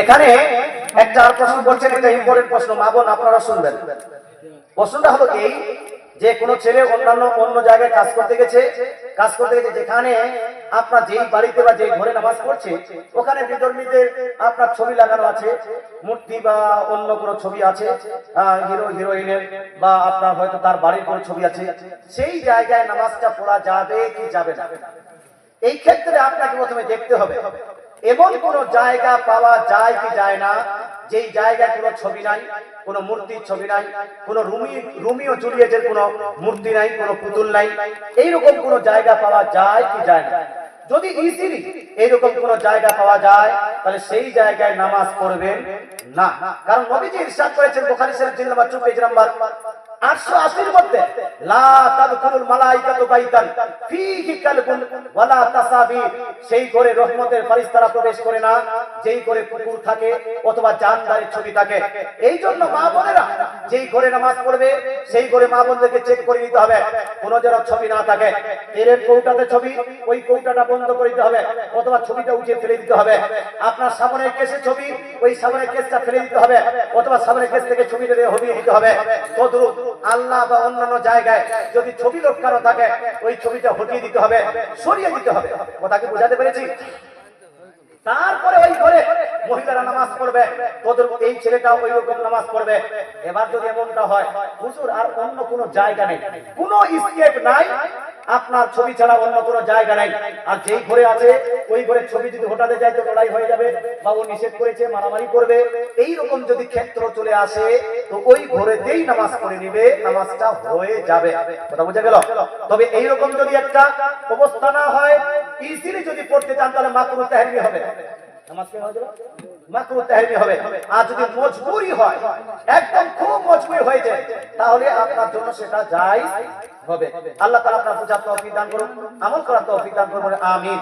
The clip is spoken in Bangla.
এখানে একটা প্রশ্ন বলছেন, এটা ইম্পর্টেন্ট প্রশ্ন, মা বোন, আপনারা শুনবেন। প্রশ্নটা হলো এই যে কোন ছেলে অন্যান্য অন্য জায়গায় কাজ করতে গেছে, কাজ করতে গেছে, যেখানে আপনার যেই বাড়িতে বা যেই ঘরে নামাজ পড়ছে, ওখানে বিধর্মীদের আপনার ছবি লাগানো আছে, মূর্তি বা অন্য কোনো ছবি আছে হিরো, হিরোইনের বা আপনার হয়তো তার বাড়ির কোনো ছবি আছে, সেই জায়গায় নামাজটা পড়া যাবে কি যাবে না? এই ক্ষেত্রে আপনাকে প্রথমে দেখতে হবে এমন কোন জায়গা পাওয়া যায় কি যায় না? যেই জায়গায় কোনো ছবি নাই, কোনো মূর্তির ছবি নাই, কোনো রুমি, রুমিও জুলিয়েটের কোনো মূর্তি নাই, কোনো পুতুল নাই, এইরকম কোনো জায়গা পাওয়া যায় কি যায় না? যদি ইজিলি এইরকম কোন জায়গা পাওয়া যায়, তাহলে সেই জায়গায় নামাজ পড়বেন না। কারণ নবীজি ইরশাদ করেছেন, বুখারী শরীফ জিল্লা পেজ নাম্বার। 880 এর মধ্যে, লা তাদখুলুল মালাইকাতু বাইতান, ফীহি কালবুন ওয়ালা তাসাবির সেই ঘরে রহমতের ফেরেশতারা প্রবেশ করে না, যেই ঘরে কুকুর থাকে অথবা জানদারের ছবি কোনো যেন ছবি না থাকে। তেলের কৌটাতে ছবি, ওই কৌটাটা বন্ধ করে দিতে হবে অথবা ছবিটা উঠিয়ে ফেলে দিতে হবে। আপনার সামনের কেসে ছবি, ওই সামনের কেসটা ফেলে দিতে হবে অথবা সামনের কেস থেকে ছবিটা হবে। আল্লাহ বা অন্যান্য জায়গায় যদি ছবি লটকানো থাকে, ওই ছবিটা হটিয়ে দিতে হবে, সরিয়ে দিতে হবে। কথা কি বোঝাতে পেরেছি? তারপরে ওই ঘরে মহিলারা নামাজ পড়বে, তোদের এই ছেলেটা ওই রকম নামাজ পড়বে। এবার যদি এমনটা হয়, হুজুর, আর অন্য কোনো জায়গা নেই। কোনো স্কেপ নাই, আপনার ছবি ছাড়া অন্য কোনো জায়গা নাই। আর যেই ঘরে আছে, ওই ঘরে ছবি যদি হঠাতে যায়, তো লড়াই হয়ে যাবে, বা ও নিষেধ করেছে, মারামারি করবে। এই রকম যদি ক্ষেত্র চলে আসে তো ওই ঘরেতেই নামাজ পড়ে নিবে, নামাজটা হয়ে যাবে। কথা বোঝা গেল? তবে এই রকম যদি একটা অবস্থা না হয় ইজিলি যদি পড়তে চান, তাহলে মাকরু তাহমি হবে। আর যদি মজবুরি হয়, একদম খুব হয়ে যায়, তাহলে আপনার জন্য সেটা জায়েজ হবে। আল্লাহ তাআলা আপনার দান করুন, আমল করার তৌফিক করুন আমিন।